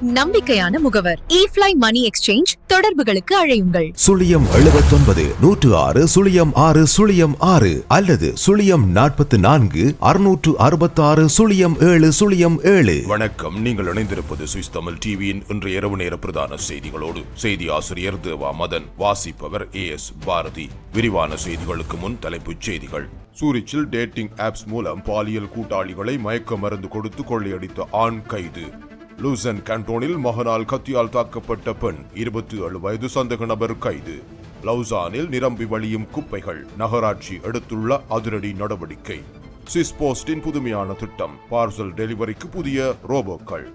நம்பிக்கையான முகவர். ஈஃப்ளை மணி எக்ஸ்சேஞ்ச் தொடர்புகளுக்கு அழையுங்கள். சுழியம் எழுபத்தொன்பது நூற்று ஆறு சுழியம் ஆறு சுழியம் ஆறு அல்லது சுழியம் நாற்பத்தி நான்கு அறுநூற்று அறுபத்தாறு சுழியம் ஏழு சுழியம் ஏழு. வணக்கம். நீங்கள் இணைந்திருப்பது சுவிஸ் தமிழ் டிவியின் இன்று இரவு நேர பிரதான செய்திகளோடு செய்தி ஆசிரியர் தேவா மதன் வாசிப்பவர் ஏ எஸ் பாரதி. விரிவான செய்திகளுக்கு முன் தலைப்புச் செய்திகள். சூரிச்சில் டேட்டிங் ஆப்ஸ் மூலம் பாலியல் கூட்டாளிகளை மயக்க மருந்து கொடுத்து கொள்ளையடித்த ஆண் கைது. லூசன் கண்டோனில் மகனால் கத்தியால் தாக்கப்பட்ட பெண் இருபத்தி ஏழு வயது சந்தக நபர் கைது. லவுசானில் நிரம்பி வழியும் குப்பைகள் நகராட்சி எடுத்துள்ள அதிரடி நடவடிக்கை. சிஸ் போஸ்டின் புதுமையான திட்டம் பார்சல் டெலிவரிக்கு புதிய ரோபோக்கள்.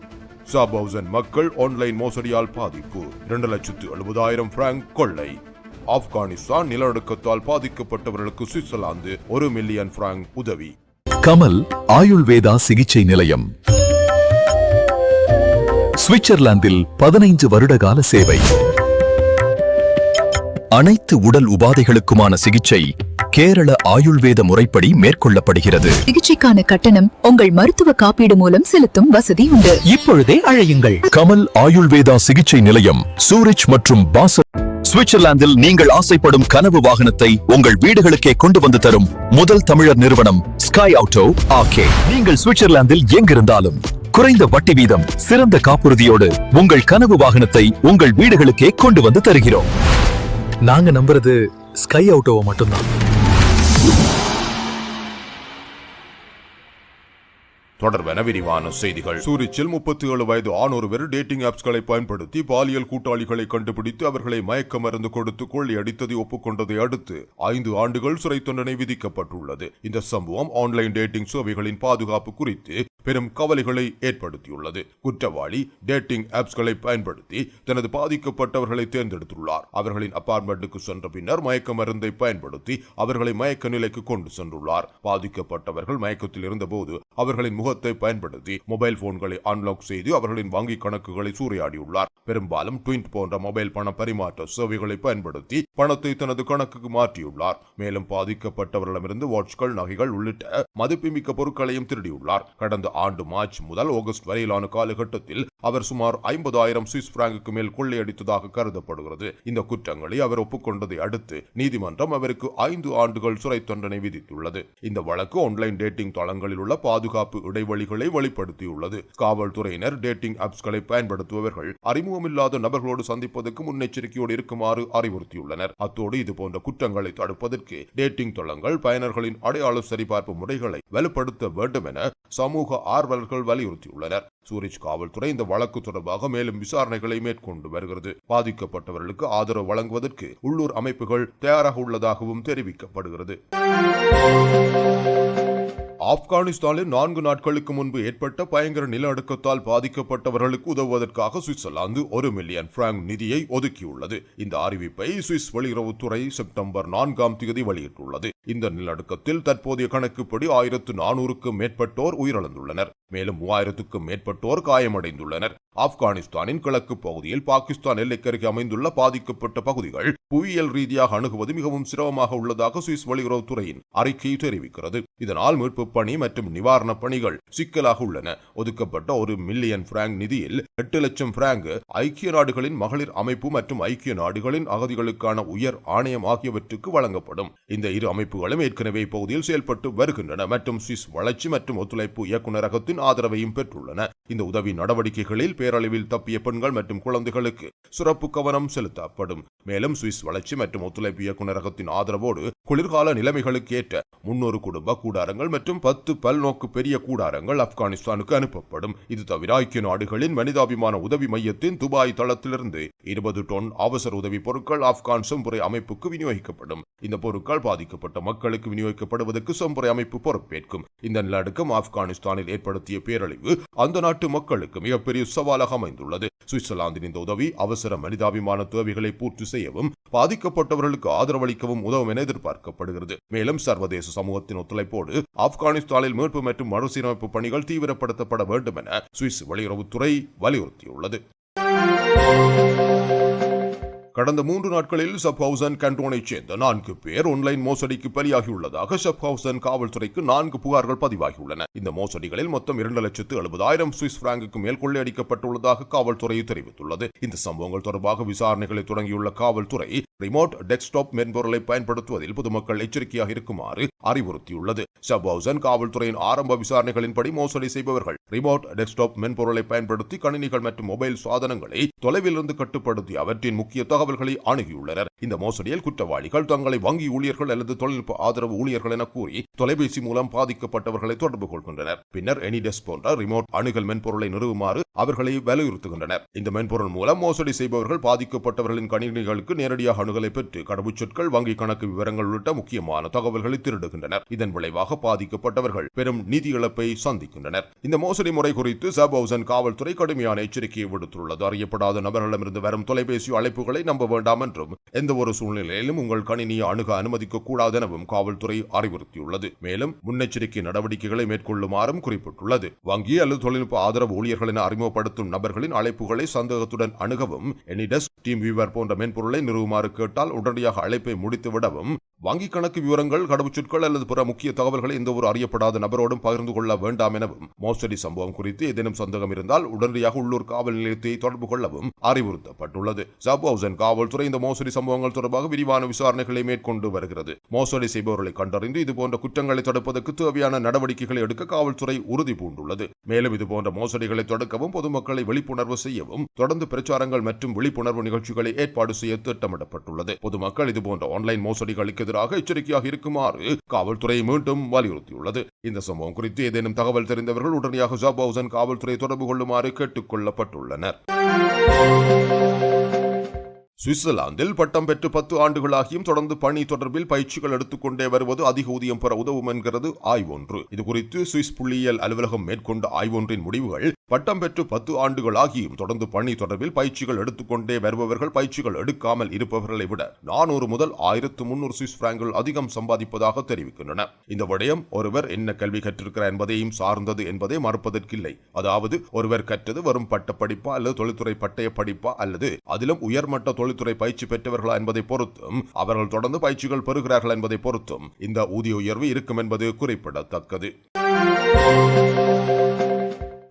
சாபவுசன் மக்கள் ஆன்லைன் மோசடியால் பாதிப்பு இரண்டு லட்சத்து எழுபதாயிரம் பிராங்க் கொள்ளை. ஆப்கானிஸ்தான் நிலநடுக்கத்தால் பாதிக்கப்பட்டவர்களுக்கு சுவிட்சர்லாந்து ஒரு மில்லியன் பிராங்க் உதவி. கமல் ஆயுள்வேதா சிகிச்சை நிலையம். சுவிட்சர்லாந்தில் பதினைந்து வருடகால சேவை. அனைத்து உடல் உபாதைகளுக்குமான சிகிச்சை கேரள ஆயுள்வேத முறைப்படி மேற்கொள்ளப்படுகிறது. சிகிச்சைக்கான கட்டணம் உங்கள் மருத்துவ காப்பீடு மூலம் செலுத்தும் வசதி உண்டு. இப்பொழுதே அழையுங்கள். கமல் ஆயுள்வேதா சிகிச்சை நிலையம் சூரிச் மற்றும் பாசல் சுவிட்சர்லாந்தில் நீங்கள் ஆசைப்படும் கனவு வாகனத்தை உங்கள் வீடுகளுக்கே கொண்டு வந்து தரும் முதல் தமிழர் நிறுவனம் ஸ்கை ஆட்டோ ஆகே. நீங்கள் சுவிட்சர்லாந்தில் எங்கிருந்தாலும் குறைந்த வட்டி வீதம் சிறந்த காப்புறுதியோடு உங்கள் கனவு வாகனத்தை உங்கள் வீடுகளுக்கே கொண்டு வந்து தருகிறோம். நாங்க நம்புறது ஸ்கை ஆட்டோவை மட்டும்தான். தொடர்பென விரிவான செய்திகள். சூரிச்சில் முப்பத்தி ஏழு வயது ஆண் ஒருவர் டேட்டிங் ஆப்ஸ்களை பயன்படுத்தி பாலியல் கூட்டாளிகளை கண்டுபிடித்து அவர்களை மயக்க மருந்து கொடுத்து கொள்ளையடித்ததை ஒப்புக்கொண்டதை அடுத்து ஐந்து ஆண்டுகள் சிறை தண்டனை விதிக்கப்பட்டுள்ளது. இந்த சம்பவம் ஆன்லைன் டேட்டிங் சேவைகளின் பாதுகாப்பு குறித்து பெரும் கவலைகளை ஏற்படுத்தியுள்ளது. குற்றவாளி டேட்டிங் ஆப்ஸ்களை பயன்படுத்தி தனது பாதிக்கப்பட்டவர்களை தேர்ந்தெடுத்துள்ளார். அவர்களின் அபார்ட்மெண்ட்டுக்கு சென்ற பின்னர் மயக்க மருந்தை பயன்படுத்தி அவர்களை மயக்க நிலைக்கு கொண்டு சென்றுள்ளார். பாதிக்கப்பட்டவர்கள் மயக்கத்தில் இருந்தபோது அவர்களின் முகத்தை பயன்படுத்தி மொபைல் போன்களை அன்லாக் செய்து அவர்களின் வங்கிக் கணக்குகளை சூறையாடியுள்ளார். பெரும்பாலும் ட்விண்ட் போன்ற மொபைல் பண பரிமாற்ற சேவைகளை பயன்படுத்தி பணத்தை தனது கணக்குக்கு மாற்றியுள்ளார். மேலும் பாதிக்கப்பட்டவர்களிடமிருந்து வாட்ச்கள் நகைகள் உள்ளிட்ட மதிப்புமிக்க பொருட்களையும் திருடியுள்ளார். கடந்த ஆண்டு மார்ச் முதல் ஆகஸ்ட் வரையிலான காலகட்டத்தில் அவர் சுமார் ஐம்பதாயிரம் சுவிஸ் பிராங்குக்கு மேல் கொள்ளையடித்ததாக கருதப்படுகிறது. இந்த குற்றங்களை அவர் ஒப்புக்கொண்டதை அடுத்து நீதிமன்றம் அவருக்கு ஐந்து ஆண்டுகள் சிறை தண்டனை விதித்துள்ளது. இந்த வழக்கு ஆன்லைன் டேட்டிங் தளங்களில் உள்ள பாதுகாப்பு இடைவெளிகளை வெளிப்படுத்தியுள்ளது. காவல்துறையினர் டேட்டிங் ஆப்ஸ்களை பயன்படுத்துபவர்கள் அறிமுகமில்லாத நபர்களோடு சந்திப்பதற்கு முன்னெச்சரிக்கையோடு இருக்குமாறு அறிவுறுத்தியுள்ளனர். அத்தோடு இதுபோன்ற குற்றங்களை தடுப்பதற்கு டேட்டிங் தளங்கள் பயனர்களின் அடையாள சரிபார்ப்பு முறைகளை வலுப்படுத்த வேண்டும் என சமூக ஆர்வலர்கள் வலியுறுத்தியுள்ளனர். சூரிச் காவல்துறை இந்த வழக்கு தொடர்பாக மேலும் விசாரணைகளை மேற்கொண்டு வருகிறது. பாதிக்கப்பட்டவர்களுக்கு ஆதரவு வழங்குவதற்கு உள்ளூர் அமைப்புகள் தயாராக உள்ளதாகவும் தெரிவிக்கப்படுகிறது. ஆப்கானிஸ்தானில் நான்கு நாட்களுக்கு முன்பு ஏற்பட்ட பயங்கர நிலநடுக்கத்தால் பாதிக்கப்பட்டவர்களுக்கு உதவுவதற்காக சுவிட்சர்லாந்து ஒரு மில்லியன் பிராங்க் நிதியை ஒதுக்கியுள்ளது. இந்த அறிவிப்பை சுவிஸ் வெளியுறவுத்துறை செப்டம்பர் நான்காம் தேதி வெளியிட்டுள்ளது. இந்த நிலநடுக்கத்தில் தற்போதைய கணக்குப்படி ஆயிரத்து நானூறுக்கும் மேற்பட்டோர் உயிரிழந்துள்ளனர். மேலும் மூவாயிரத்துக்கும் மேற்பட்டோர் காயமடைந்துள்ளனர். ஆப்கானிஸ்தானின் கிழக்கு பகுதியில் பாகிஸ்தான் எல்லைக்கருகே அமைந்துள்ள பாதிக்கப்பட்ட பகுதிகள் புவியியல் ரீதியாக அணுகுவது மிகவும் சிரமமாக உள்ளதாக சுவிஸ் வெளியுறவுத்துறையின் அறிக்கை தெரிவிக்கிறது. இதனால் மீட்பு பணி மற்றும் நிவாரண பணிகள் சிக்கலாக உள்ளன. ஒதுக்கப்பட்ட ஒரு மில்லியன் பிராங்க் நிதியில் எட்டு லட்சம் பிராங்க் ஐக்கிய நாடுகளின் மகளிர் அமைப்பு மற்றும் ஐக்கிய நாடுகளின் அகதிகளுக்கான உயர் ஆணையம் ஆகியவற்றுக்கு வழங்கப்படும். இந்த இரு அமைப்பு அமைப்புகளும் ஏற்கனவே இப்பகுதியில் செயல்பட்டு வருகின்றன மற்றும் சுவிஸ் வளர்ச்சி மற்றும் ஒத்துழைப்பு இயக்குநரகத்தின் ஆதரவையும் பெற்றுள்ளன. இந்த உதவி நடவடிக்கைகளில் பேரழிவில் தப்பிய பெண்கள் மற்றும் குழந்தைகளுக்கு சிறப்பு கவனம் செலுத்தப்படும். மேலும் சுவிஸ் வளர்ச்சி மற்றும் ஒத்துழைப்பு இயக்குநரகத்தின் ஆதரவோடு குளிர்கால நிலைமைகளுக்கு ஏற்ற முன்னூறு குடும்ப கூடாரங்கள் மற்றும் பத்து பல்நோக்கு பெரிய கூடாரங்கள் ஆப்கானிஸ்தானுக்கு அனுப்பப்படும். இது தவிர ஐக்கிய நாடுகளின் மனிதாபிமான உதவி மையத்தின் துபாய் தளத்திலிருந்து இருபது டொன் அவசர உதவி பொருட்கள் ஆப்கான் செம்புரை அமைப்புக்கு விநியோகிக்கப்படும். இந்த பொருட்கள் பாதிக்கப்பட்ட மக்களுக்கு விநியோகிக்கப்படுவதற்கு செம்புரை அமைப்பு பொறுப்பேற்கும். இந்த நிலநடுக்கம் ஆப்கானிஸ்தானில் ஏற்படுத்திய பேரழிவு அந்த நாட்டு மக்களுக்கு மிகப்பெரிய சவாலாக அமைந்துள்ளது. சுவிட்சர்லாந்தின் இந்த உதவி அவசர மனிதாபிமான தேவைகளை பூர்த்தி செய்யவும் பாதிக்கப்பட்டவர்களுக்கு ஆதரவளிக்கவும் உதவும் என எதிர்பார்க்கப்படுகிறது. மேலும் சர்வதேச சமூகத்தின் ஒத்துழைப்போடு ஆப்கானிஸ்தானில் மீட்பு மற்றும் மறுசீரமைப்பு பணிகள் தீவிரப்படுத்தப்பட வேண்டும் என சுவிஸ் வெளியுறவுத்துறை வலியுறுத்தியுள்ளது. கடந்த மூன்று நாட்களில் சப்ஹவுசன் கண்டோனைச் சேர்ந்த நான்கு பேர் ஒன்லைன் மோசடிக்கு பலியாகியுள்ளதாக சப்ஹவுசன் காவல்துறைக்கு நான்கு புகார்கள் பதிவாகியுள்ளன. இந்த மோசடிகளில் மொத்தம் இரண்டு லட்சத்து எழுபதாயிரம் சுவிஸ் பிராங்குக்கு மேல் கொள்ளையடிக்கப்பட்டுள்ளதாக காவல்துறை தெரிவித்துள்ளது. இந்த சம்பவங்கள் தொடர்பாக விசாரணைகளை தொடங்கியுள்ள காவல்துறை ரிமோட் டெஸ்க்டாப் மென்பொருளை பயன்படுத்துவதில் பொதுமக்கள் எச்சரிக்கையாக இருக்குமாறு அறிவுறுத்தியுள்ளது. சப்ஹவுசன் காவல்துறையின் ஆரம்ப விசாரணைகளின்படி மோசடி செய்பவர்கள் ரிமோட் டெஸ்க்டாப் மென்பொருளை பயன்படுத்தி கணினிகள் மற்றும் மொபைல் சாதனங்களை தொலைவிலிருந்து கட்டுப்படுத்தி அவற்றின் முக்கிய தகவல்களை அணுகியுள்ளனர். இந்த மோசடியில் குற்றவாளிகள் தங்களை வங்கி ஊழியர்கள் அல்லது தொழில்நுட்ப ஆதரவு ஊழியர்கள் என கூறி தொலைபேசி மூலம் பாதிக்கப்பட்டவர்களை தொடர்பு கொள்கின்றனர். பின்னர் எனிடெஸ் போன்ற ரிமோட் அணுகல் மென்பொருளை நிறுவுமாறு அவர்களை வலியுறுத்துகின்றனர். இந்த மென்பொருள் மூலம் மோசடி செய்பவர்கள் பாதிக்கப்பட்டவர்களின் கணினிகளுக்கு நேரடியாக அணுகலை பெற்று கடவுச்சொற்கள் வங்கி கணக்கு விவரங்கள் உள்ளிட்ட முக்கியமான தகவல்களை திருடுகின்றனர். இதன் விளைவாக பாதிக்கப்பட்டவர்கள் பெரும் நிதி இழப்பை சந்திக்கின்றனர். இந்த மோசடி முறை குறித்து சபௌசன் காவல்துறை கடுமையான எச்சரிக்கையை விடுத்துள்ளது. அறியப்படாத நபர்களிடமிருந்து வரும் தொலைபேசி அழைப்புகளை நம்ப வேண்டாம் என்றும் எந்த ஒரு சூழ்நிலையிலும் உங்கள் கணினியை அணுக அனுமதிக்க கூடாது எனவும் காவல்துறை அறிவுறுத்தியுள்ளது. மேலும் முன்னெச்சரிக்கை நடவடிக்கைகளை மேற்கொள்ளுமாறும் குறிப்பிட்டுள்ளது. வங்கி அல்லது தொழில்நுட்ப ஆதரவு ஊழியர்கள் என அறிமுகப்படுத்தும் நபர்களின் அழைப்புகளை சந்தேகத்துடன் அணுகவும் எனிடஸ் டீம் வீவர் போன்ற மென்பொருளை நிறுவுமாறு கேட்டால் உடனடியாக அழைப்பை முடித்துவிடவும் வங்கி கணக்கு விவரங்கள் கடவுச்சொற்கள் அல்லது பிற முக்கிய தகவல்களை எந்த ஒரு அறியப்படாத நபரோடும் பகிர்ந்து கொள்ள வேண்டாம் எனவும் மோசடி சம்பவம் குறித்து ஏதேனும் சந்தேகம் இருந்தால் உடனடியாக உள்ளூர் காவல் நிலையத்தை தொடர்பு கொள்ளவும் அறிவுறுத்தப்பட்டுள்ளது. சப்ஹவுசன் காவல்துறை இந்த மோசடி சம்பவங்கள் தொடர்பாக விரிவான விசாரணைகளை மேற்கொண்டு வருகிறது. மோசடி செய்பவர்களை கண்டறிந்து இதுபோன்ற குற்றங்களை தடுப்பதற்கு தேவையான நடவடிக்கைகளை எடுக்க காவல்துறை உறுதி பூண்டுள்ளது. மேலும் இதுபோன்ற மோசடிகளை தடுக்கவும் பொதுமக்களை விழிப்புணர்வு செய்யவும் தொடர்ந்து பிரச்சாரங்கள் மற்றும் விழிப்புணர்வு நிகழ்ச்சிகளை ஏற்பாடு செய்ய திட்டமிடப்பட்டுள்ளது. பொதுமக்கள் இதுபோன்ற ஆன்லைன் மோசடிகளுக்கு எதிராக எச்சரிக்கையாக இருக்குமாறு காவல்துறை மீண்டும் வலியுறுத்தியுள்ளது. இந்த சம்பவம் குறித்து ஏதேனும் தகவல் தெரிந்தவர்கள் உடனடியாக ஜாப் ஹவுசன் காவல்துறை தொடர்பு கொள்ளுமாறு கேட்டுக் கொள்ளப்பட்டுள்ளனர். சுவிட்சர்லாந்தில் பட்டம் பெற்று பத்து ஆண்டுகளாகியும் தொடர்ந்து பணி தொடர்பில் பயிற்சிகள் எடுத்துக்கொண்டே வருவது அதிக ஊதியம் பெற உதவும் என்கிறது ஆய்வொன்று. இதுகுறித்து சுவிஸ் புள்ளியியல் அலுவலகம் மேற்கொண்ட ஆய்வொன்றின் முடிவுகள் பட்டம் பெற்று பத்து ஆண்டுகளாகியும் தொடர்ந்து பணி தொடர்பில் பயிற்சிகள் எடுத்துக்கொண்டே வருபவர்கள் பயிற்சிகள் எடுக்காமல் இருப்பவர்களை விட நானூறு முதல் ஆயிரத்து முன்னூறு சுவிஸ் பிராங்குகள் அதிகம் சம்பாதிப்பதாக தெரிவிக்கின்றன. இந்த விடயம் ஒருவர் என்ன கல்வி கற்றிருக்கிறார் என்பதையும் சார்ந்தது என்பதை மறுப்பதற்கில்லை. அதாவது ஒருவர் கற்றது வரும் பட்ட படிப்பா அல்லது தொழில்துறை பட்டய படிப்பா அல்லது அதிலும் உயர்மட்ட தொழில் தொழில்துறை பயிற்சி பெற்றவர்களா என்பதை பொறுத்தும் அவர்கள் தொடர்ந்து பயிற்சிகள் பெறுகிறார்கள் என்பதை பொறுத்தும் இந்த ஊதிய உயர்வு இருக்கும் என்பது குறிப்பிடத்தக்கது.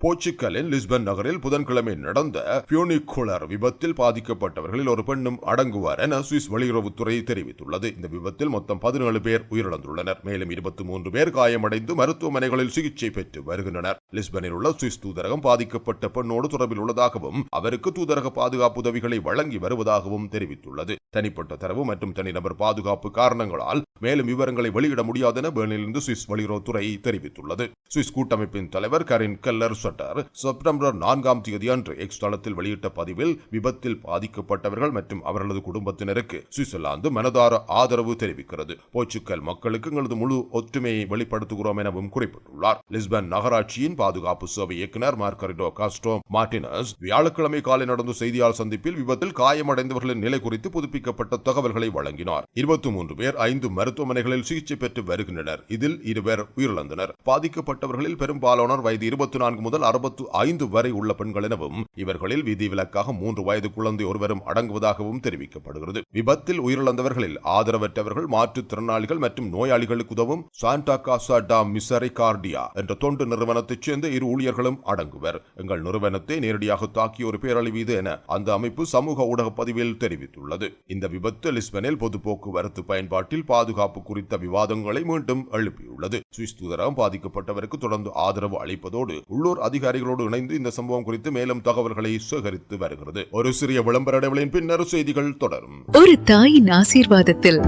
போர்ச்சுகலின் லிஸ்பன் நகரில் புதன்கிழமை நடந்த பியூனிகுலர் விபத்தில் பாதிக்கப்பட்டவர்களில் ஒரு பெண்ணும் அடங்குவார் என சுவிஸ் வெளியுறவுத்துறை தெரிவித்துள்ளது. இந்த விபத்தில் மொத்தம் பதினேழு பேர் உயிரிழந்துள்ளனர். மேலும் இருபத்தி மூன்று பேர் காயமடைந்து மருத்துவமனைகளில் சிகிச்சை பெற்று வருகின்றனர். லிஸ்பனில் உள்ள சுவிஸ் தூதரகம் பாதிக்கப்பட்ட பெண்ணோடு தொடர்பில் உள்ளதாகவும் அவருக்கு தூதரக பாதுகாப்பு உதவிகளை வழங்கி வருவதாகவும் தெரிவித்துள்ளது. தனிப்பட்ட தரவு மற்றும் தனிநபர் பாதுகாப்பு காரணங்களால் மேலும் விவரங்களை வெளியிட முடியாதென என பெர்னிலிருந்து சுவிஸ் வெளியுறவுத்துறை தெரிவித்துள்ளது. சுவிஸ் கூட்டமைப்பின் தலைவர் கரின் கல்லர் சட்டர் செப்டம்பர் நான்காம் தேதி அன்று எக்ஸ் தளத்தில் வெளியிட்ட பதிவில் விபத்தில் பாதிக்கப்பட்டவர்கள் மற்றும் அவர்களது குடும்பத்தினருக்கு சுவிட்சர்லாந்து மனதார ஆதரவு தெரிவிக்கிறது. போர்ச்சுக்கல் மக்களுக்கு எங்களது முழு ஒற்றுமையை வெளிப்படுத்துகிறோம் எனவும் குறிப்பிட்டுள்ளார். லிஸ்பன் நகராட்சியின் பாதுகாப்பு சேவை இயக்குநர் மார்கரிடோ காஸ்டோ மார்டினஸ் வியாழக்கிழமை காலை நடந்த செய்தியாளர் சந்திப்பில் விபத்தில் காயமடைந்தவர்களின் நிலை குறித்து புதுப்பிக்கப்பட்ட தகவல்களை வழங்கினார். இருபத்தி மூன்று பேர் ஐந்து மருத்துவமனைகளில் சிகிச்சை பெற்று வருகின்றனர். இதில் இருவர் உயிரிழந்தனர். பாதிக்கப்பட்டவர்களில் பெரும்பாலானோர் வயது இருபத்தி நான்கு முதல் முதல் அறுபத்து ஐந்து வரை உள்ள பெண்கள் எனவும் இவர்களில் விதிவிலக்காக மூன்று வயது குழந்தை ஒருவரும் அடங்குவதாகவும் தெரிவிக்கப்படுகிறது. விபத்தில் உயிரிழந்தவர்களில் ஆதரவற்றவர்கள் மாற்றுத்திறனாளிகள் மற்றும் நோயாளிகளுக்கு உதவும் சாண்டா காசா டா மிசரிகார்டியா என்ற தொண்டு நிறுவனத்தைச் சேர்ந்த இரு ஊழியர்களும் அடங்குவர். எங்கள் நிறுவனத்தை நேரடியாக தாக்கிய ஒரு பேரழிவு இது என அந்த அமைப்பு சமூக ஊடக பதிவில் தெரிவித்துள்ளது. இந்த விபத்து லிஸ்பனில் பொது போக்குவரத்து பயன்பாட்டில் பாதுகாப்பு குறித்த விவாதங்களை மீண்டும் எழுப்பியுள்ளது. சுவிஸ் தூதரகம் பாதிக்கப்பட்டவருக்கு தொடர்ந்து ஆதரவு அளிப்பதோடு உள்ளூர் அதிகாரிகளோடு இணைந்து இந்த சம்பவம் குறித்து மேலும் தகவல்களை சேகரித்து வருகிறது. ஒரு சிறிய விளம்பர இடைவெளியின் பின்னர் செய்திகள் தொடரும். ஒரு தாயின் ஆசீர்வாதத்தில்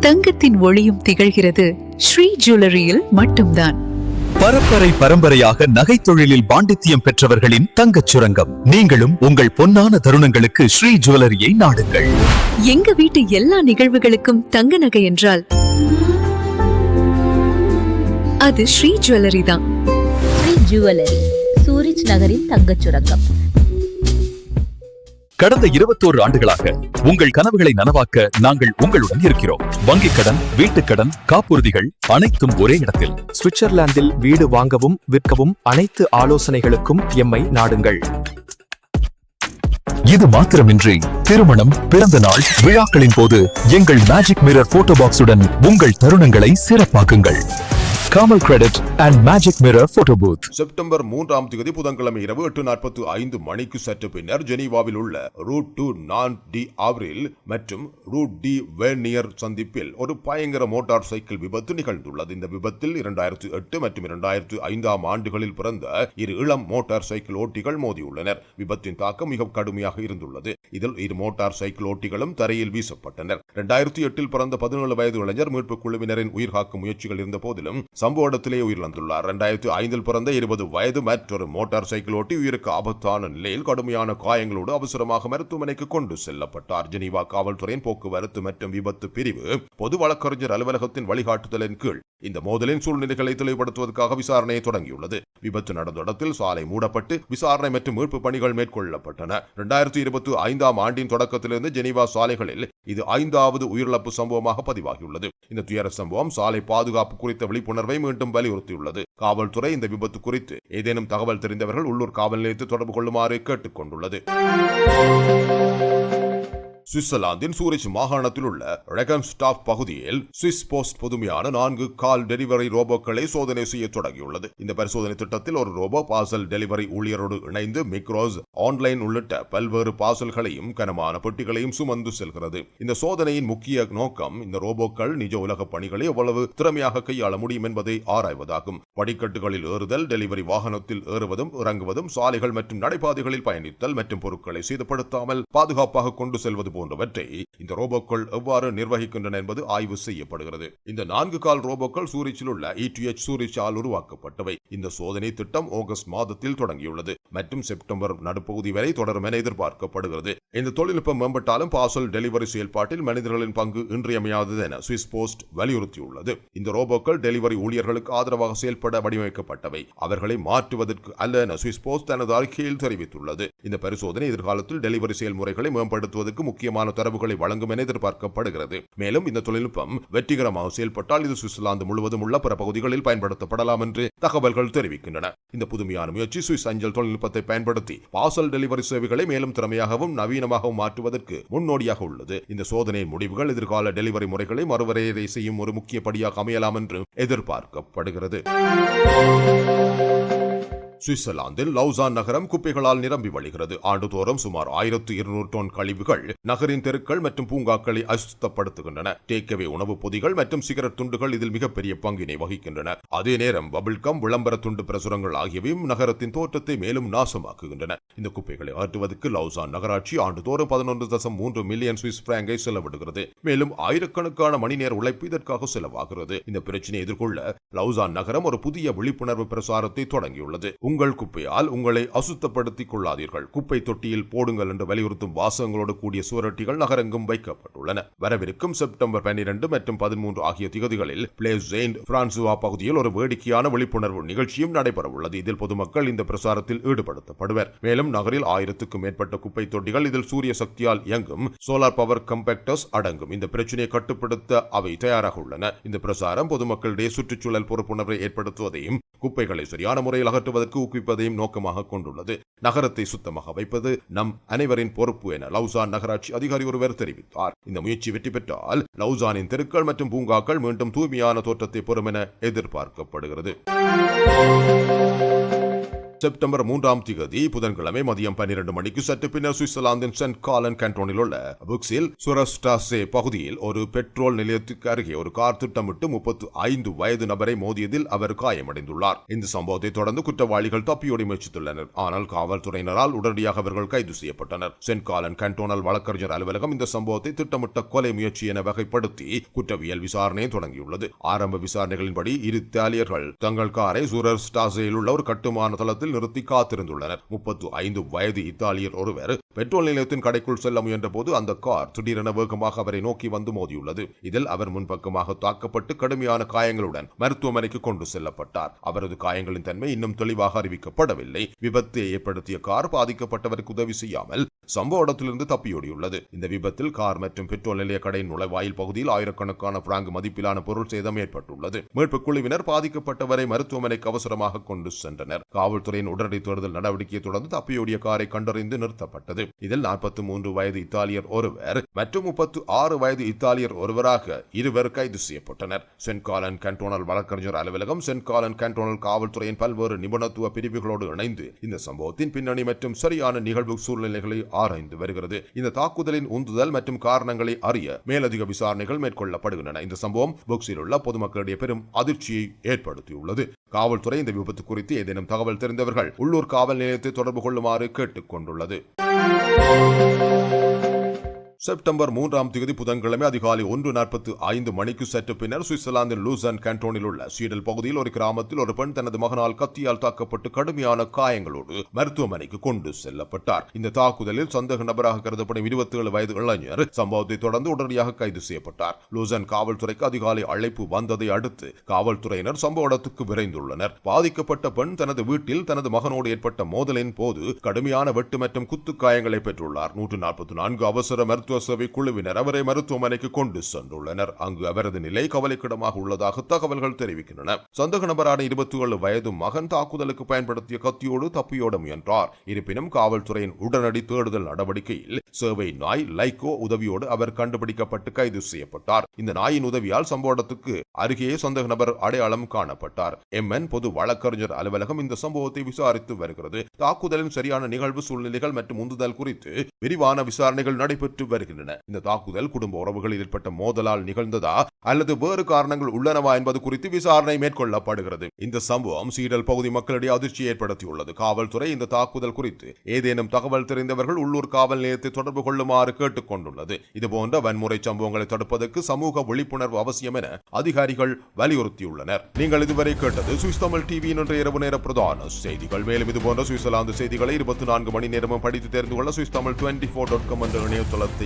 தங்கத்தின் ஒளியும் திகழ்கிறது. ஸ்ரீ ஜுவல்லரியில் மட்டும்தான். பரம்பரை பரம்பரையாக நகைத் தொழிலில் பாண்டித்தியம் பெற்றவர்களின் தங்கச் சுரங்கம். நீங்களும் உங்கள் பொன்னான தருணங்களுக்கு ஸ்ரீ ஜுவல்லரியை நாடுங்கள். எங்க வீட்டு எல்லா நிகழ்வுகளுக்கும் தங்க நகை என்றால்? அது ஸ்ரீ ஜுவல்லரி தான். ஸ்ரீ ஜுவல்லரி. சூரிச் நகரின் தங்கச் சுரங்கம். கடந்த இருபத்தோரு ஆண்டுகளாக உங்கள் கனவுகளை நனவாக்க நாங்கள் உங்களுடன் இருக்கிறோம். வங்கிக் கடன் வீட்டுக் கடன் காப்புறுதிகள் அனைத்தும் ஒரே இடத்தில். சுவிட்சர்லாந்தில் வீடு வாங்கவும் விற்கவும் அனைத்து ஆலோசனைகளுக்கும் எம்மை நாடுங்கள். இது மாத்திரமின்றி திருமணம் பிறந்த நாள் விழாக்களின் போது எங்கள் மேஜிக் மிரர் போட்டோ பாக்ஸுடன் உங்கள் தருணங்களை சிறப்பாக்குங்கள். காமல் credit and magic mirror photo booth September மூன்றாம் தேதி புதன்கிழமை இரவு எட்டு நாற்பத்தி ஐந்து மணிக்கு சற்று பின்னர் ஜெனீவாவில் உள்ள ரூட் டு நான் டி ஆவ்ரில் மற்றும் ரூட் டி வேர்னியர் சந்திப்பில் ஒரு பயங்கர மோட்டார் சைக்கிள் விபத்து நிகழ்ந்துள்ளது. இந்த விபத்தில் இரண்டாயிரத்து எட்டு மற்றும் இரண்டாயிரத்து ஐந்தாம் ஆண்டுகளில் பிறந்த இரு இளம் மோட்டார் சைக்கிள் ஓட்டிகள் மோதியுள்ளனர். விபத்தின் தாக்கம் மிக கடுமையாக இருந்துள்ளது. இதில் இரு மோட்டார் சைக்கிள் ஓட்டிகளும் தரையில் வீசப்பட்டனர். இரண்டாயிரத்தி எட்டில் பிறந்த பதினேழு வயது இளைஞர் மீட்புக் குழுவினரின் உயிர்காக்கும் முயற்சிகள் இருந்த போதிலும் சம்பவ இடத்திலே உயிரிழந்துள்ளார். இரண்டாயிரத்தி ஐந்தில் பிறந்த இருபது வயது மற்றொரு மோட்டார் சைக்கிள் ஓட்டி உயிருக்கு ஆபத்தான நிலையில் கடுமையான காயங்களோடு அவசரமாக மருத்துவமனைக்கு கொண்டு செல்லப்பட்டார். ஜெனீவா காவல்துறையின் போக்குவரத்து மற்றும் விபத்து பிரிவு பொது வழக்கறிஞர் அலுவலகத்தின் வழிகாட்டுதலின் கீழ் இந்த மோதலின் சூழ்நிலைகளை தெளிவுபடுத்துவதற்காக விசாரணையை தொடங்கியுள்ளது. விபத்து நடந்த இடத்தில் சாலை மூடப்பட்டு விசாரணை மற்றும் மீட்பு பணிகள் மேற்கொள்ளப்பட்டன. இரண்டாயிரத்தி இருபத்தி ஐந்தாம் ஆண்டின் தொடக்கத்திலிருந்து ஜெனீவா சாலைகளில் இது ஐந்தாவது உயிரிழப்பு சம்பவமாக பதிவாகியுள்ளது. இந்த துயர சம்பவம் சாலை பாதுகாப்பு குறித்த விழிப்புணர்வை மீண்டும் வலியுறுத்தியுள்ளது. காவல்துறை இந்த விபத்து குறித்து ஏதேனும் தகவல் தெரிந்தவர்கள் உள்ளூர் காவல் நிலையத்தில் தொடர்பு கொள்ளுமாறு கேட்டுக் கொண்டுள்ளது சுவிட்சர்லாந்தின் சூரிச் மாகாணத்தில் உள்ள ரெகன்ஸ்டாப் பகுதியில் சுவிஸ் போஸ்ட் புதுமையான நான்கு கால் டெலிவரி ரோபோக்களை சோதனை செய்ய தொடங்கியுள்ளது. இந்த பரிசோதனை திட்டத்தில் ஒரு ரோபோ பார்சல் டெலிவரி ஊழியரோடு இணைந்து மிக்ரோஸ் ஆன்லைன் உள்ளிட்ட பல்வேறு பார்சல்களையும் கனமான பெட்டிகளையும் சுமந்து செல்கிறது. இந்த சோதனையின் முக்கிய நோக்கம் இந்த ரோபோக்கள் நிஜ உலக பணிகளை எவ்வளவு திறமையாக கையாள முடியும் என்பதை ஆராய்வதாகும். படிக்கட்டுகளில் ஏறுதல் டெலிவரி வாகனத்தில் ஏறுவதும் இறங்குவதும் சாலைகள் மற்றும் நடைபாதைகளில் பயணித்தல் மற்றும் பொருட்களை சேதப்படுத்தாமல் பாதுகாப்பாக கொண்டு செல்வது போன்றவற்றை இந்த ரோபோக்கள் எவ்வாறு நிர்வகிக்கின்றன என்பது ஆய்வு செய்யப்படுகிறது. இந்த நான்கு கால் ரோபோக்கள் சூரிச்சில் உள்ள இடிஎச் சூரிச்சால் உருவாக்கப்பட்டவை. இந்த சோதனை திட்டம் ஆகஸ்ட் மாதத்தில் தொடங்கியுள்ளது. மற்றும் செப்டம்பர் நடுப்பகுதி வரை தொடரும் என எதிர்பார்க்கப்படுகிறது. இந்த தொழில்நுட்பம் மேம்பட்டாலும் பார்சல் டெலிவரி செயல்பாட்டில் மனிதர்களின் பங்கு இன்றியமையாதது என சுவிஸ் போஸ்ட் வலியுறுத்தியுள்ளது. இந்த ரோபோக்கள் டெலிவரி ஊழியர்களுக்கு ஆதரவாக செயல்பட வடிவமைக்கப்பட்டவை. அவர்களை மாற்றுவதற்கு அல்ல என சுவிஸ் போஸ்ட் தனது அறிக்கையில் தெரிவித்துள்ளது. இந்த பரிசோதனை எதிர்காலத்தில் டெலிவரி செயல்முறைகளை மேம்படுத்துவதற்கு முக்கிய முக்கியமான தரவுகளை வழங்கும் என எதிர்பார்க்கப்படுகிறது. மேலும் இந்த தொழில்நுட்பம் வெற்றிகரமாக செயல்பட்டால் இது சுவிட்சர்லாந்து முழுவதும் உள்ள பிற பகுதிகளில் பயன்படுத்தப்படலாம் என்று தகவல்கள் தெரிவிக்கின்றன. இந்த புதுமையான முயற்சி சுவிஸ் அஞ்சல் தொழில்நுட்பத்தை பயன்படுத்தி பார்சல் டெலிவரி சேவைகளை மேலும் திறமையாகவும் நவீனமாகவும் மாற்றுவதற்கு முன்னோடியாக உள்ளது. இந்த சோதனையின் முடிவுகள் எதிர்கால டெலிவரி முறைகளை மறுவரையறை செய்யும் ஒரு முக்கிய படியாக அமையலாம் என்று எதிர்பார்க்கப்படுகிறது. சுவிட்சர்லாந்தில் லவுசான் நகரம் குப்பைகளால் நிரம்பி வழிகிறது. ஆண்டுதோறும் சுமார் ஆயிரத்து இருநூறு டோன் கழிவுகள் நகரின் தெருக்கள் மற்றும் பூங்காக்களை அசுத்தப்படுத்துகின்றன. டேக்கவே உணவுப் பொதிகள் மற்றும் சிகரெட் துண்டுகள் இதில் மிகப்பெரிய பங்கினை வகிக்கின்றன. அதே நேரம் பபிள்கம் விளம்பர துண்டு பிரசுரங்கள் ஆகியவையும் நகரத்தின் தோற்றத்தை மேலும் நாசமாக்குகின்றன. இந்த குப்பைகளை அகற்றுவதற்கு லவுசான் நகராட்சி ஆண்டுதோறும் பதினொன்று தசம் மூன்று மில்லியன் சுவிஸ் பிராங்கை செலவிடுகிறது. மேலும் ஆயிரக்கணக்கான மணி நேர உழைப்பு இதற்காக செலவாகிறது. இந்த பிரச்சனையை எதிர்கொள்ள லவுசான் நகரம் ஒரு புதிய விழிப்புணர்வு பிரசாரத்தை தொடங்கியுள்ளது. உங்கள் குப்பையால் உங்களை அசுத்தப்படுத்திக் கொள்ளாதீர்கள் குப்பை தொட்டியில் போடுங்கள் என்று வலியுறுத்தும் வாசகங்களோடு கூடிய சுவரொட்டிகள் நகரெங்கும் வைக்கப்பட்டுள்ளன. வரவிருக்கும் செப்டம்பர் பன்னிரண்டு மற்றும் பதிமூன்று ஆகிய திகதிகளில் பிளேஸ் பிரான்சுவா பகுதியில் ஒரு வேடிக்கையான விழிப்புணர்வு நிகழ்ச்சியும் நடைபெறவுள்ளது. இதில் பொதுமக்கள் இந்த பிரசாரத்தில் ஈடுபடுத்தப்படுவர். மேலும் நகரில் ஆயிரத்துக்கும் மேற்பட்ட குப்பை தொட்டிகள் இதில் சூரிய சக்தியால் இயங்கும் சோலார் பவர் கம்பேக்டர்ஸ் அடங்கும். இந்த பிரச்சனையை கட்டுப்படுத்த அவை தயாராக உள்ளன. இந்த பிரசாரம் பொதுமக்களிடையே சுற்றுச்சூழல் பொறுப்புணர்வை ஏற்படுத்துவதையும் குப்பைகளை சரியான முறையில் அகற்றுவதற்கு ஊக்குவிப்பதையும் நோக்கமாக கொண்டுள்ளது. நகரத்தை சுத்தமாக வைப்பது நம் அனைவரின் பொறுப்பு என லவுசான் நகராட்சி அதிகாரி ஒருவர் தெரிவித்தார். இந்த முயற்சி வெற்றி பெற்றால் லவுசானின் தெருக்கள் மற்றும் பூங்காக்கள் மீண்டும் தூய்மையான தோற்றத்தை பெறும் என எதிர்பார்க்கப்படுகிறது. செப்டம்பர் மூன்றாம் திகதி புதன்கிழமை மதியம் பன்னிரண்டு மணிக்கு சற்று பின்னர் சுவிட்சர்லாந்தின் சென்ட் காலன் கேண்டோனில் உள்ள புக்ஸில் சுரஸ்டாசே பகுதியில் ஒரு பெட்ரோல் நிலையத்துக்கு அருகே ஒரு கார் திட்டமிட்டு முப்பத்து ஐந்து வயது நபரை மோதியதில் அவர் காயமடைந்துள்ளார். இந்த சம்பவத்தை தொடர்ந்து குற்றவாளிகள் தப்பியோடி முயற்சித்துள்ளனர். ஆனால் காவல்துறையினரால் உடனடியாக அவர்கள் கைது செய்யப்பட்டனர். சென்ட் காலன் கேண்டோனல் வழக்கறிஞர் அலுவலகம் இந்த சம்பவத்தை திட்டமிட்ட கொலை முயற்சி என வகைப்படுத்தி குற்றவியல் விசாரணையை தொடங்கியுள்ளது. ஆரம்ப விசாரணைகளின்படி இரு தாலியர்கள் தங்கள் காரை சூரர் ஸ்டாசையில் உள்ள ஒரு கட்டுமான தளத்தில் நிறுத்தி காத்திருந்துள்ளனர். முப்பத்து ஐந்து வயது இத்தாலியர் ஒருவர் பெட்ரோல் நிலையத்தின் கடைக்குள் செல்ல முயன்ற போது அந்த கார் திடீரென வேகமாக அவரை நோக்கி வந்து மோதியுள்ளது. இதில் அவர் முன்பக்கமாக தாக்கப்பட்டு கடுமையான காயங்களுடன் மருத்துவமனைக்கு கொண்டு செல்லப்பட்டார். அவரது காயங்களின் தன்மை இன்னும் தெளிவாக அறிவிக்கப்படவில்லை. விபத்தை ஏற்படுத்திய கார் பாதிக்கப்பட்டவருக்கு உதவி செய்யாமல் சம்பவ இடத்திலிருந்து தப்பியோடியுள்ளது. இந்த விபத்தில் கார் மற்றும் பெட்ரோல் நிலைய கடையின் நுழைவாயில் பகுதியில் ஆயிரக்கணக்கான பிராங்க் மதிப்பிலான பொருள் சேதம் ஏற்பட்டுள்ளது. மீட்புக் குழுவினர் பாதிக்கப்பட்டவரை மருத்துவமனைக்கு அவசரமாக கொண்டு சென்றனர். காவல்துறை காவல்துறையின் உடனடி தேடுதல் நடவடிக்கையை தொடர்ந்து தப்பியோடிய காரை கண்டறிந்து நிறுத்தப்பட்டது. இதில் நாற்பத்தி மூன்று வயது இத்தாலியர் ஒருவர் மற்றும் முப்பத்து ஆறு வயது இத்தாலியர் ஒருவராக இருவர் கைது செய்யப்பட்டனர். சென்காலன் கண்டோனல் வழக்கறிஞர் அலுவலகம் சென்காலன் கண்டோனல் காவல்துறையின் பல்வேறு நிபுணத்துவ பிரிவுகளோடு இணைந்து இந்த சம்பவத்தின் பின்னணி மற்றும் சரியான நிகழ்வு சூழ்நிலைகளை ஆராய்ந்து வருகிறது. இந்த தாக்குதலின் உந்துதல் மற்றும் காரணங்களை அறிய மேலதிக விசாரணைகள் மேற்கொள்ளப்படுகின்றன. இந்த சம்பவம் புக்ஸில் உள்ள பொதுமக்களிடையே பெரும் அதிர்ச்சியை ஏற்படுத்தியுள்ளது. காவல்துறை இந்த விபத்து குறித்து ஏதேனும் தகவல் தெரிந்த தெரிந்தவர்கள் உள்ளூர் காவல் நிலையத்தை தொடர்பு கொள்ளுமாறு கேட்டுக் கொண்டுள்ளது செப்டம்பர் மூன்றாம் தேதி புதன்கிழமை அதிகாலை ஒன்று நாற்பத்தி ஐந்து மணிக்கு சற்று பின்னர் சுவிட்சர்லாந்தின் லூசன் கேண்டோனில் உள்ள சீடல் பகுதியில் ஒரு கிராமத்தில் ஒரு பெண் தனது மகனால் கத்தியால் தாக்கப்பட்டு கடுமையான காயங்களோடு மருத்துவமனைக்கு கொண்டு செல்லப்பட்டார். இந்த தாக்குதலில் சந்தேக நபராக கருதப்படும் இருபத்தி ஏழு வயது இளைஞர் சம்பவத்தை தொடர்ந்து உடனடியாக கைது செய்யப்பட்டார். லூசன் காவல்துறைக்கு அதிகாலை அழைப்பு வந்ததை அடுத்து காவல்துறையினர் சம்பவ இடத்துக்கு விரைந்துள்ளனர். பாதிக்கப்பட்ட பெண் தனது வீட்டில் தனது மகனோடு ஏற்பட்ட மோதலின் போது கடுமையான வெட்டு மற்றும் குத்து காயங்களை பெற்றுள்ளார். நூற்று நாற்பத்தி நான்கு அவசர மருத்துவ சேவை குழுவினர் அவரை மருத்துவமனைக்கு கொண்டு சென்றுள்ளனர். அங்கு அவரது நிலை கவலைக்கிடமாக உள்ளதாக தகவல்கள் தெரிவிக்கின்றன. சந்தேக நபரான இருபத்தி ஏழு வயது மகன் தாக்குதலுக்கு பயன்படுத்திய கத்தியோடு தப்பியோட முயன்றார். இருப்பினும் காவல்துறையின் உடனடி தேடுதல் நடவடிக்கையில் சேவை நாய் லைகோ உதவியோடு அவர் கண்டுபிடிக்கப்பட்டு கைது செய்யப்பட்டார். இந்த நாயின் உதவியால் சம்பவ இடத்துக்கு அருகே சந்தேக நபர் அடையாளம் காணப்பட்டார். எம். என். பொது வழக்கறிஞர் அலுவலகம் இந்த சம்பவத்தை விசாரித்து வருகிறது. தாக்குதலின் சரியான நிகழ்வு சூழ்நிலைகள் மற்றும் உந்துதல் குறித்து விரிவான விசாரணைகள் நடைபெற்று வருகின்றன இந்த தாக்குதல் குடும்ப உறவுகளில் ஏற்பட்ட மோதலால் நிகழ்ந்ததா அல்லது வேறு காரணங்கள் உள்ளனவா என்பது குறித்து விசாரணை மேற்கொள்ளப்படுகிறது. இந்த சம்பவம் சீடல் பகுதி மக்களிடையே அதிர்ச்சி ஏற்படுத்தியுள்ளது. காவல்துறை இந்த தாக்குதல் குறித்து ஏதேனும் தகவல் தெரிந்தவர்கள் உள்ளூர் காவல் நிலையத்தை தொடர்பு கொள்ளுமாறு கேட்டுக் கொண்டுள்ளது. இதுபோன்ற வன்முறை சம்பவங்களை தடுப்பதற்கு சமூக விழிப்புணர்வு அவசியம் என அதிகாரிகள் வலியுறுத்தியுள்ளனர். நீங்கள் இதுவரை கேட்டது சுவிஸ் தமிழ் டிவியின் இன்றைய இரவு நேர பிரதான செய்திகள். மேலும் இதுபோன்ற சுவிட்சர்லாந்து செய்திகளை இருபத்தி நான்கு மணி நேரமும் படித்து தெரிந்து கொள்ள Swiss Tamil twenty four dot com என்ற இணையதளத்தை